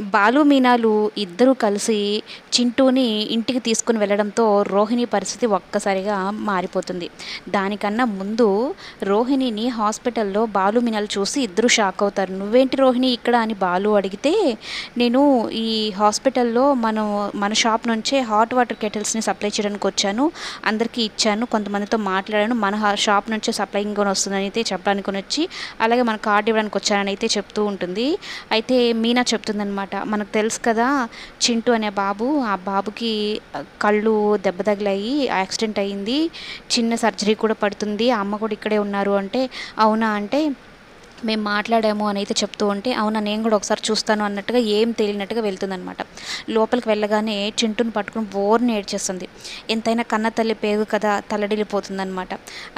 బాలు మీనాలు ఇద్దరూ కలిసి చింటూని ఇంటికి తీసుకుని వెళ్ళడంతో రోహిణి పరిస్థితి ఒక్కసారిగా మారిపోతుంది. దానికన్నా ముందు రోహిణిని హాస్పిటల్లో బాలు మీనాలు చూసి ఇద్దరు షాక్ అవుతారు. నువ్వేంటి రోహిణి ఇక్కడ? అని బాలు అడిగితే నేను ఈ హాస్పిటల్లో మనం మన షాప్ నుంచే హాట్ వాటర్ కెటిల్స్ని సప్లై చేయడానికి వచ్చాను. అందరికీ ఇచ్చాను. కొంతమందితో మాట్లాడాను. మన హా- షాప్ నుంచే సప్లయింగ్ కొని వస్తుందని అయితే చెప్పడానికి వచ్చి అలాగే మన కార్డు ఇవ్వడానికి వచ్చానని అయితే చెప్తూ ఉంటుంది. అయితే మీనా అనమాట. మనకు తెలుసు కదా చింటూ అనే బాబు ఆ బాబుకి కళ్ళు దెబ్బ తగిలాయి యాక్సిడెంట్ అయ్యింది. చిన్న సర్జరీ కూడా పడుతుంది. ఆ అమ్మ కూడా ఇక్కడే ఉన్నారు అంటే అవునా అంటే మేము మాట్లాడాము అని అయితే చెప్తూ ఉంటే అవునా నేను కూడా ఒకసారి చూస్తాను అన్నట్టుగా ఏం తెలియనట్టుగా వెళ్తుందనమాట లోపలికి వెళ్ళగానే చింటును పట్టుకుని బోర్ని ఏడ్చేస్తుంది. ఎంతైనా కన్న తల్లి పేగు కదా తలడిల్లిపోతుందనమాట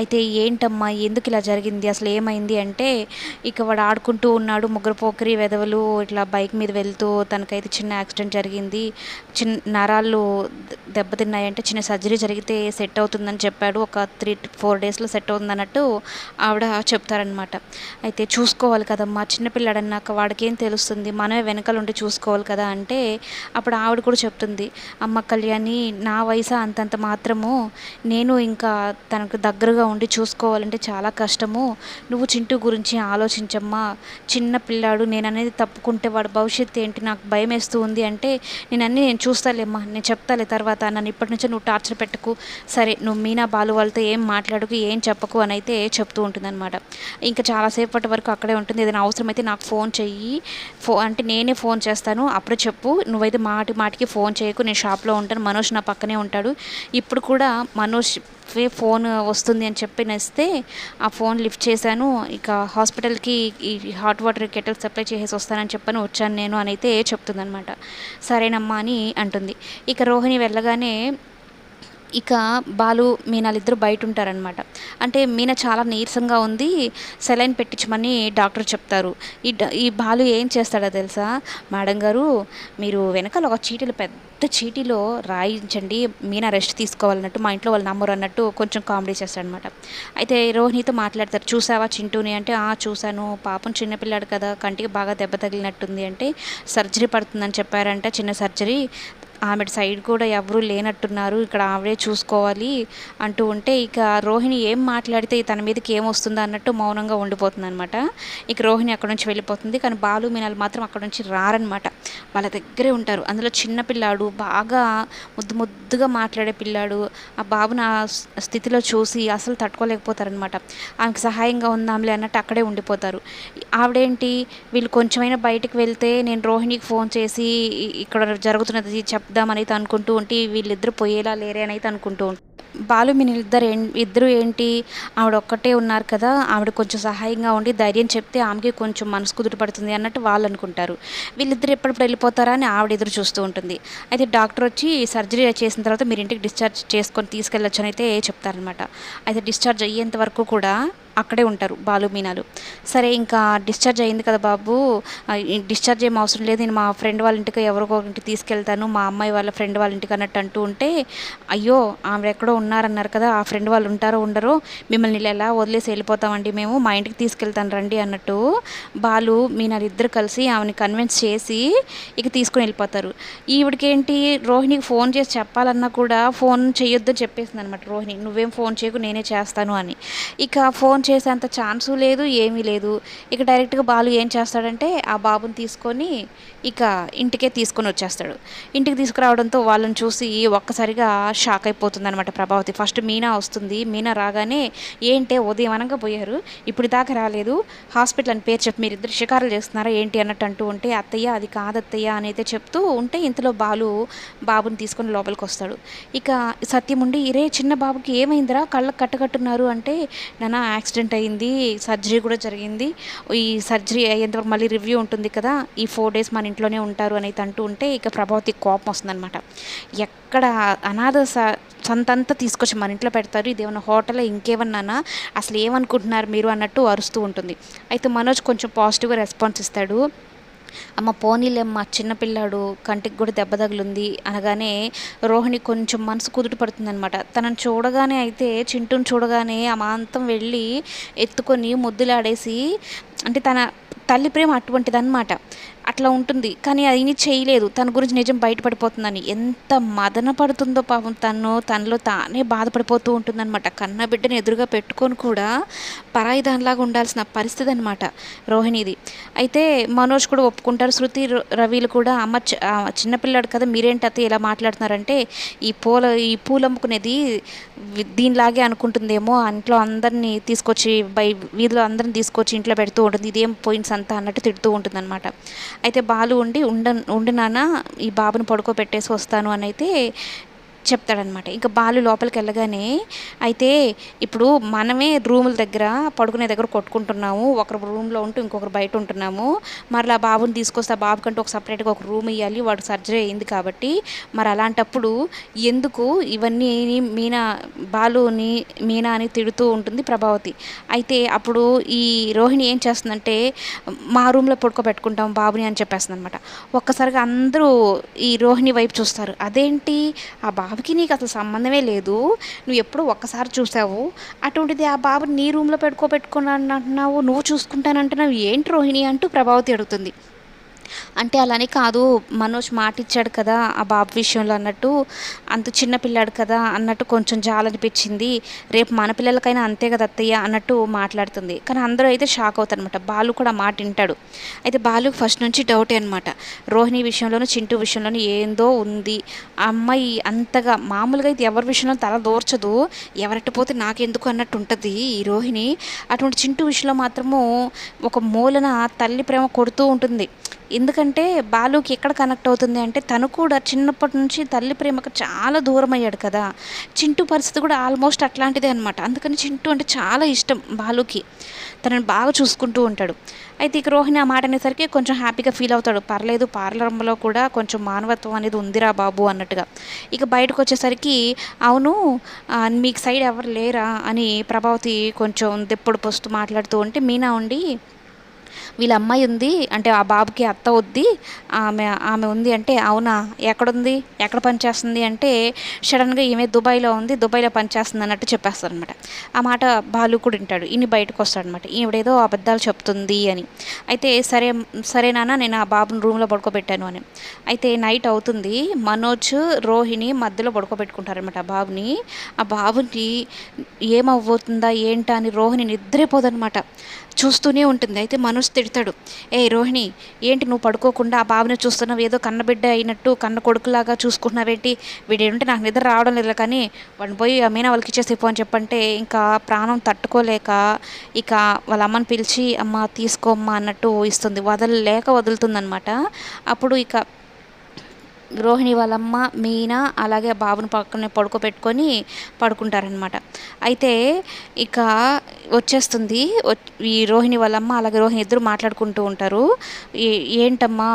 అయితే ఏంటమ్మా ఎందుకు ఇలా జరిగింది? అసలు ఏమైంది అంటే ఇక వాడు ఆడుకుంటూ ఉన్నాడు ముగ్గురు పోకరి వెధవలు ఇట్లా బైక్ మీద వెళ్తూ తనకైతే చిన్న యాక్సిడెంట్ జరిగింది. చిన్న నరాలు దెబ్బతిన్నాయంటే చిన్న సర్జరీ జరిగితే సెట్ అవుతుందని చెప్పాడు. ఒక త్రీ ఫోర్ డేస్లో సెట్ అవుతుంది అన్నట్టు ఆవిడ చెప్తారనమాట అయితే చూసుకోవాలి కదమ్మా చిన్నపిల్లాడన్నాక వాడికి వాడికేం తెలుస్తుంది? మనమే వెనకాల ఉండి చూసుకోవాలి కదా అంటే అప్పుడు ఆవిడ కూడా చెప్తుంది అమ్మ కళ్యాణి నా వయసు అంతంత మాత్రము నేను ఇంకా తనకు దగ్గరగా ఉండి చూసుకోవాలంటే చాలా కష్టము. నువ్వు చింటూ గురించి ఆలోచించమ్మా. చిన్న పిల్లాడు నేను అనేది తప్పుకుంటే వాడు భవిష్యత్తు ఏంటి? నాకు భయం వేస్తూ ఉంది అంటే నేను అన్నీ నేను చూస్తాలేమ్మా నేను చెప్తాలే తర్వాత. నన్ను ఇప్పటి నుంచే నువ్వు టార్చర్ పెట్టకు. సరే నువ్వు మీనా బాలు వాళ్ళతో ఏం మాట్లాడకు ఏం చెప్పకు అని అయితే చెప్తూ ఉంటుందన్నమాట. ఇంకా చాలాసేపటి వరకు అక్కడే ఉంటుంది. ఏదైనా అవసరమైతే నాకు ఫోన్ చెయ్యి. ఫో అంటే నేనే ఫోన్ చేస్తాను. అప్పుడు చెప్పు. నువ్వైతే మాటి మాటికి ఫోన్ చేయకు. నేను షాప్లో ఉంటాను. మనోజ్ నా పక్కనే ఉంటాడు. ఇప్పుడు కూడా మనోజ్ వే ఫోన్ వస్తుంది అని చెప్పినేస్తే ఆ ఫోన్ లిఫ్ట్ చేశాను. ఇక హాస్పిటల్కి ఈ హాట్ వాటర్ కెటల్ సప్లై చేసేసి వస్తానని చెప్పని వచ్చాను నేను అని అయితే చెప్తుందనమాట సరేనమ్మా అని అంటుంది. ఇక రోహిణి వెళ్ళగానే ఇక బాలు మీనాలిద్దరు బయట ఉంటారనమాట అంటే మీన చాలా నీరసంగా ఉంది సెలైన్ పెట్టించమని డాక్టర్ చెప్తారు. ఈ ఈ బాలు ఏం చేస్తాడో తెలుసా? మేడం గారు మీరు వెనకాల ఒక చీటీలో పెద్ద చీటీలో రాయించండి మీనా రెస్ట్ తీసుకోవాలన్నట్టు మా ఇంట్లో వాళ్ళు నమ్మరు అన్నట్టు కొంచెం కామెడీ చేస్తాడనమాట అయితే రోహిణితో మాట్లాడతారు చూసావా చింటూని? అంటే ఆ చూశాను. పాపం చిన్నపిల్లాడు కదా కంటికి బాగా దెబ్బ తగిలినట్టుంది అంటే సర్జరీ పడుతుందని చెప్పారంట చిన్న సర్జరీ. ఆమె సైడ్ కూడా ఎవరూ లేనట్టున్నారు. ఇక్కడ ఆవిడే చూసుకోవాలి అంటూ ఉంటే ఇక రోహిణి ఏం మాట్లాడితే తన మీదకి ఏం వస్తుందో అన్నట్టు మౌనంగా ఉండిపోతుంది అనమాట ఇక రోహిణి అక్కడ నుంచి వెళ్ళిపోతుంది. కానీ బాలు మీనాలు మాత్రం అక్కడ నుంచి రారనమాట వాళ్ళ దగ్గరే ఉంటారు. అందులో చిన్న పిల్లాడు బాగా ముద్దు ముద్దుగా మాట్లాడే పిల్లాడు ఆ బాబు నా స్థితిలో చూసి అసలు తట్టుకోలేకపోతారనమాట ఆమెకు సహాయంగా ఉందాంలే అన్నట్టు అక్కడే ఉండిపోతారు. ఆవిడేంటి? వీళ్ళు కొంచెమైనా బయటకు వెళ్తే నేను రోహిణికి ఫోన్ చేసి ఇక్కడ జరుగుతున్నది చెప్ అయితే అనుకుంటూ ఉంటే వీళ్ళిద్దరు పోయేలా లేరే అని అయితే అనుకుంటూ ఉంటారు బాలు మీ ఇద్దరు ఇద్దరు ఏంటి? ఆవిడ ఒక్కటే ఉన్నారు కదా ఆవిడ కొంచెం సహాయంగా ఉండి ధైర్యం చెప్తే ఆమెకి కొంచెం మనసు కుదుట పడుతుంది అన్నట్టు వాళ్ళు అనుకుంటారు. వీళ్ళిద్దరు ఎప్పుడప్పుడు వెళ్ళిపోతారా అని ఆవిడ ఎదురు చూస్తూ ఉంటుంది. అయితే డాక్టర్ వచ్చి సర్జరీ చేసిన తర్వాత మీరు ఇంటికి డిశ్చార్జ్ చేసుకొని తీసుకెళ్ళొచ్చు అని అయితే చెప్తారనమాట అయితే డిశ్చార్జ్ అయ్యేంత వరకు కూడా అక్కడే ఉంటారు బాలు మీనాలు. సరే ఇంకా డిశ్చార్జ్ అయింది కదా బాబు. డిశ్చార్జ్ ఏం అవసరం లేదు. నేను మా ఫ్రెండ్ వాళ్ళ ఇంటికి ఎవరికో ఇంటికి తీసుకెళ్తాను. మా అమ్మాయి వాళ్ళ ఫ్రెండ్ వాళ్ళ ఇంటికి అన్నట్టు అంటూ ఉంటే అయ్యో ఆమె ఎక్కడో ఉన్నారన్నారు కదా ఆ ఫ్రెండ్ వాళ్ళు ఉంటారో ఉండరో మిమ్మల్ని ఎలా వదిలేసి వెళ్ళిపోతామండి మేము? మా ఇంటికి తీసుకెళ్తాను రండి అన్నట్టు బాలు మీనాలు ఇద్దరు కలిసి ఆమెని కన్విన్స్ చేసి ఇక తీసుకుని వెళ్ళిపోతారు. ఈవిడికేంటి? రోహిణికి ఫోన్ చేసి చెప్పాలన్నా కూడా ఫోన్ చేయొద్దని చెప్పేసింది అనమాట రోహిణి. నువ్వేం ఫోన్ చేయకు నేనే చేస్తాను అని. ఇక ఫోన్ చేసేంత ఛాన్సు లేదు ఏమీ లేదు. ఇక డైరెక్ట్గా బాలు ఏం చేస్తాడంటే ఆ బాబుని తీసుకొని ఇక ఇంటికే తీసుకొని వచ్చేస్తాడు. ఇంటికి తీసుకురావడంతో వాళ్ళని చూసి ఒక్కసారిగా షాక్ అయిపోతుంది అనమాట ప్రభావతి. ఫస్ట్ మీనా వస్తుంది. మీనా రాగానే ఏంటే ఉదయం అనగా పోయారు? ఇప్పుడు దాకా రాలేదు. హాస్పిటల్ అని పేరు చెప్పి మీరు ఇద్దరు షికారులు చేస్తున్నారా? ఏంటి? అన్నట్టు అంటూ ఉంటే అత్తయ్య అది కాదు అత్తయ్య అని అయితే చెప్తూ ఉంటే ఇంతలో బాలు బాబుని తీసుకొని లోపలికి వస్తాడు. ఇక సత్యం ఉండి ఇరే చిన్న బాబుకి ఏమైందిరా? కళ్ళకు కట్టకట్టున్నారు అంటే నాన్న యాక్సిడెంట్ అయింది సర్జరీ కూడా జరిగింది. ఈ సర్జరీ అయ్యేంతవరకు మళ్ళీ రివ్యూ ఉంటుంది కదా ఈ ఫోర్ డేస్ మన ఇంట్లోనే ఉంటారు అనేది అంటూ ఉంటే ఇక ప్రభావతి కోపం వస్తుందన్నమాట. ఎక్కడ అనాథ స- సంతంతా తీసుకొచ్చి మన ఇంట్లో పెడతారు ఇదేమన్నా హోటల్ ఇంకేమన్నానా? అసలు ఏమనుకుంటున్నారు మీరు అన్నట్టు అరుస్తూ ఉంటుంది. అయితే మనోజ్ కొంచెం పాజిటివ్గా రెస్పాన్స్ ఇస్తాడు. అమ్మ పోనీలేమ్మ చిన్నపిల్లాడు కంటికి కూడా దెబ్బ తగిలింది అనగానే రోహిణి కొంచెం మనసు కుదుట పడుతుందనమాట తనను చూడగానే అయితే చింటూని చూడగానే అమాంతం వెళ్ళి ఎత్తుకొని ముద్దులాడేసి అంటే తన తల్లి ప్రేమ అటువంటిదన్నమాట. అట్లా ఉంటుంది. కానీ అది చేయలేదు. తన గురించి నిజం బయటపడిపోతుందని. ఎంత మదన పడుతుందో పాపం తను తనలో తానే బాధపడిపోతూ ఉంటుందన్నమాట. కన్న బిడ్డను ఎదురుగా పెట్టుకొని కూడా పరాయి దానిలాగా ఉండాల్సిన పరిస్థితి అనమాట రోహిణిది. అయితే మనోజ్ కూడా ఒప్పుకుంటారు. శృతి రవిలు కూడా అమ్మ చిన్నపిల్లాడు కదా మీరేంటి అత్తయ్య ఇలా మాట్లాడుతున్నారంటే ఈ పూల ఈ పూలు అమ్ముకునేది దీనిలాగే అనుకుంటుందేమో ఇంట్లో అందరినీ తీసుకొచ్చి బై వీధిలో అందరిని తీసుకొచ్చి ఇంట్లో పెడుతూ ఉంటుంది. ఇదేం పోయిన సంత అన్నట్టు తిడుతూ ఉంటుందన్నమాట. అయితే బాలు ఉండి ఉండ ఉండినానా నాన్న ఈ బాబుని పడుకోబెట్టేసి వస్తాను అని అయితే చెప్తాడనమాట. ఇంకా బాలు లోపలికి వెళ్ళగానే అయితే ఇప్పుడు మనమే రూముల దగ్గర పడుకునే దగ్గర కొట్టుకుంటున్నాము. ఒకరు రూమ్లో ఉంటూ ఇంకొకరు బయట ఉంటున్నాము. మరలా బాబుని తీసుకొస్తే ఆ బాబు కంటే ఒక సపరేట్గా ఒక రూమ్ ఇవ్వాలి వాడు సర్జరీ అయింది కాబట్టి మరి అలాంటప్పుడు ఎందుకు ఇవన్నీ మీనా బాలుని మీనా అని తిడుతూ ఉంటుంది ప్రభావతి. అయితే అప్పుడు ఈ రోహిణి ఏం చేస్తుందంటే మా రూమ్లో పడుకోబెట్టుకుంటాం బాబుని అని చెప్పేస్తుంది అనమాట ఒక్కసారిగా అందరూ ఈ రోహిణి వైపు చూస్తారు. అదేంటి? ఆ బాబుకి నీకు అసలు సంబంధమే లేదు. నువ్వు ఎప్పుడు ఒక్కసారి చూసావు. అటువంటిది ఆ బాబు నీ రూమ్లో పెట్టుకోబెట్టుకున్నాను అంటున్నావు నువ్వు చూసుకుంటానంటున్నావు. ఏంటి రోహిణి అంటూ ప్రభావతి అడుగుతుంది. అంటే అలానే కాదు మనోజ్ మాట ఇచ్చాడు కదా ఆ బాబు విషయంలో అన్నట్టు అంత చిన్న పిల్లాడు కదా అన్నట్టు కొంచెం జాలనిపించింది. రేపు మన పిల్లలకైనా అంతే కదా అత్తయ్య అన్నట్టు మాట్లాడుతుంది. కానీ అందరూ అయితే షాక్ అవుతారనమాట బాలు కూడా మాట వింటాడు. అయితే బాలు ఫస్ట్ నుంచి డౌటే అనమాట రోహిణి విషయంలోనూ చింటూ విషయంలోనూ ఏందో ఉంది. ఆ అమ్మాయి అంతగా మామూలుగా అయితే ఎవరి విషయంలో తల దోర్చదు. ఎవరట్టు పోతే నాకెందుకు అన్నట్టు ఉంటుంది ఈ రోహిణి. అటువంటి చింటూ విషయంలో మాత్రము ఒక మూలన తల్లి ప్రేమ కొడుతూ ఉంటుంది. ఎందుకంటే బాలుకి ఎక్కడ కనెక్ట్ అవుతుంది అంటే తను కూడా చిన్నప్పటి నుంచి తల్లి ప్రేమకు చాలా దూరం అయ్యాడు కదా. చింటూ పరిస్థితి కూడా ఆల్మోస్ట్ అట్లాంటిదే అనమాట అందుకని చింటూ అంటే చాలా ఇష్టం బాలుకి. తనని బాగా చూసుకుంటూ ఉంటాడు. అయితే ఇక రోహిణి ఆ మాట అనేసరికి కొంచెం హ్యాపీగా ఫీల్ అవుతాడు. పర్లేదు పార్లరంలో కూడా కొంచెం మానవత్వం అనేది ఉందిరా బాబు అన్నట్టుగా. ఇక బయటకు వచ్చేసరికి అవును మీకు సైడ్ ఎవరు లేరా అని ప్రభావతి కొంచెం దెప్పుడు పొస్తూ మాట్లాడుతూ ఉంటే మీనా ఉండి వీళ్ళ అమ్మాయి ఉంది అంటే ఆ బాబుకి అత్త వద్ది ఆమె ఆమె ఉంది అంటే అవునా? ఎక్కడుంది? ఎక్కడ పనిచేస్తుంది అంటే సడన్గా ఈమె దుబాయ్లో ఉంది దుబాయ్లో పనిచేస్తుంది అన్నట్టు చెప్పేస్తారనమాట. ఆ మాట బాలు కూడా వింటాడు ఇన్ని బయటకు వస్తాడనమాట. ఈవిడేదో అబద్ధాలు చెప్తుంది అని. అయితే సరే సరే నాన్న నేను ఆ బాబుని రూమ్లో పడుకోబెట్టాను అని. అయితే నైట్ అవుతుంది మనోజ్ రోహిణి మధ్యలో పడుకోబెట్టుకుంటారనమాట ఆ బాబుని. ఆ బాబుకి ఏమవ్వుతుందా ఏంటా అని రోహిణి నిద్రపోదనమాట. చూస్తూనే ఉంటుంది. అయితే మనోజ్ తిడతాడు. ఏ రోహిణి ఏంటి నువ్వు పడుకోకుండా ఆ బాబుని చూస్తున్నావు? ఏదో కన్నబిడ్డ అయినట్టు కన్న కొడుకులాగా చూసుకుంటున్నావేంటి? వీడేంటే నాకు నిద్ర రావడం లేదు కానీ వాడిని పోయి ఆ మీనా వాళ్ళకి ఇచ్చేసిపో అని చెప్పంటే ఇంకా ప్రాణం తట్టుకోలేక ఇక వాళ్ళ అమ్మని పిలిచి అమ్మ తీసుకోమ్మా అన్నట్టు ఇస్తుంది. వదలలేక వదులుతుందనమాట అప్పుడు ఇక రోహిణి వాళ్ళమ్మ మీనా అలాగే బాబుని పక్కనే పడుకోబెట్టుకొని పడుకుంటారనమాట అయితే ఇక వచ్చేస్తుంది ఈ రోహిణి వాళ్ళమ్మ అలాగే రోహిణి ఇద్దరు మాట్లాడుకుంటూ ఉంటారు. ఏ- ఏంటమ్మా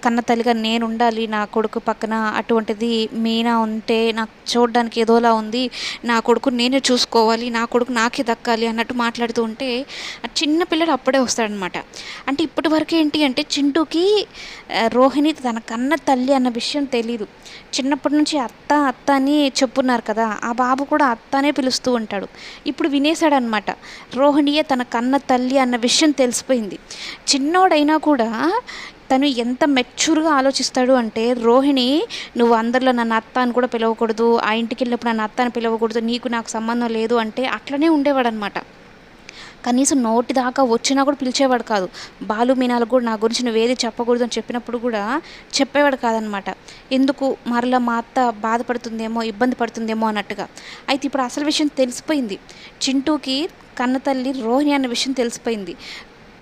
కన్న తల్లిగా నేను ఉండాలి నా కొడుకు పక్కన అటువంటిది మీనా ఉంటే నాకు చూడడానికి ఏదోలా ఉంది నా కొడుకు నేనే చూసుకోవాలి నా కొడుకు నాకే దక్కాలి అన్నట్టు మాట్లాడుతూ ఉంటే చిన్న పిల్లడు అప్పుడే వస్తాడనమాట అంటే ఇప్పటి వరకు ఏంటి అంటే చింటూకి రోహిణి తన కన్న తల్లి అన్న విషయం తెలీదు. చిన్నప్పటి నుంచి అత్త అత్త అని చెప్పున్నారు కదా ఆ బాబు కూడా అత్త అనే పిలుస్తూ ఉంటాడు. ఇప్పుడు వినేశాడనమాట రోహిణియే తన కన్న తల్లి అన్న విషయం తెలిసిపోయింది. చిన్నోడైనా కూడా తను ఎంత మెచ్యూర్గా ఆలోచిస్తాడు అంటే రోహిణి నువ్వు అందరిలో నన్ను అత్త అని కూడా పిలవకూడదు. ఆ ఇంటికి వెళ్ళినప్పుడు నన్ను అత్త అని పిలవకూడదు. నీకు నాకు సంబంధం లేదు అంటే అట్లనే ఉండేవాడు అనమాట కనీసం నోటి దాకా వచ్చినా కూడా పిలిచేవాడు కాదు. బాలు మీనాలు కూడా నా గురించి నువ్వేది చెప్పకూడదు అని చెప్పినప్పుడు కూడా చెప్పేవాడు కాదనమాట. ఎందుకు? మరలా మా అత్త బాధపడుతుందేమో ఇబ్బంది పడుతుందేమో అన్నట్టుగా. అయితే ఇప్పుడు అసలు విషయం తెలిసిపోయింది. చింటూకి కన్నతల్లి రోహిణి అన్న విషయం తెలిసిపోయింది.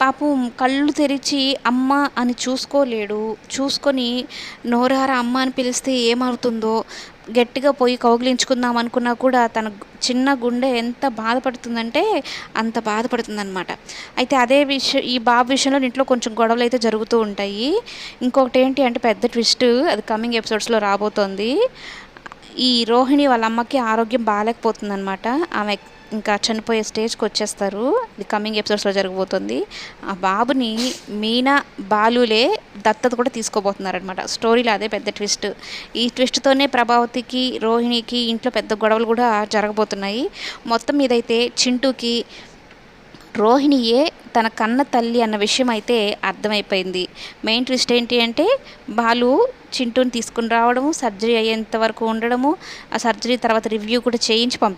పాపం కళ్ళు తెరిచి అమ్మ అని చూసుకోలేడు. చూసుకొని నోరార అమ్మ అని పిలిస్తే ఏమవుతుందో గట్టిగా పోయి కౌగిలించుకుందాం అనుకున్నా కూడా తన చిన్న గుండె ఎంత బాధపడుతుందంటే అంత బాధపడుతుందన్నమాట. అయితే అదే విషయం ఈ బాబు విషయంలో ఇంట్లో కొంచెం గొడవలు అయితే జరుగుతూ ఉంటాయి. ఇంకొకటి ఏంటి అంటే పెద్ద ట్విస్ట్ అది కమింగ్ ఎపిసోడ్స్లో రాబోతోంది. ఈ రోహిణి వాళ్ళ అమ్మకి ఆరోగ్యం బాగాలేకపోతుందన్నమాట ఆమె ఇంకా చనిపోయే స్టేజ్కి వచ్చేస్తారు. ఇది కమింగ్ ఎపిసోడ్స్లో జరగబోతుంది. ఆ బాబుని మీనా బాలులే దత్తత కూడా తీసుకోబోతున్నారనమాట స్టోరీలో అదే పెద్ద ట్విస్ట్. ఈ ట్విస్ట్తోనే ప్రభావతికి రోహిణికి ఇంట్లో పెద్ద గొడవలు కూడా జరగబోతున్నాయి. మొత్తం మీదైతే చింటూకి రోహిణియే తన కన్న తల్లి అన్న విషయం అయితే అర్థమైపోయింది. మెయిన్ ట్విస్ట్ ఏంటి అంటే బాలు చింటూని తీసుకుని రావడము సర్జరీ అయ్యేంత వరకు ఉండడము ఆ సర్జరీ తర్వాత రివ్యూ కూడా చేయించి పంపి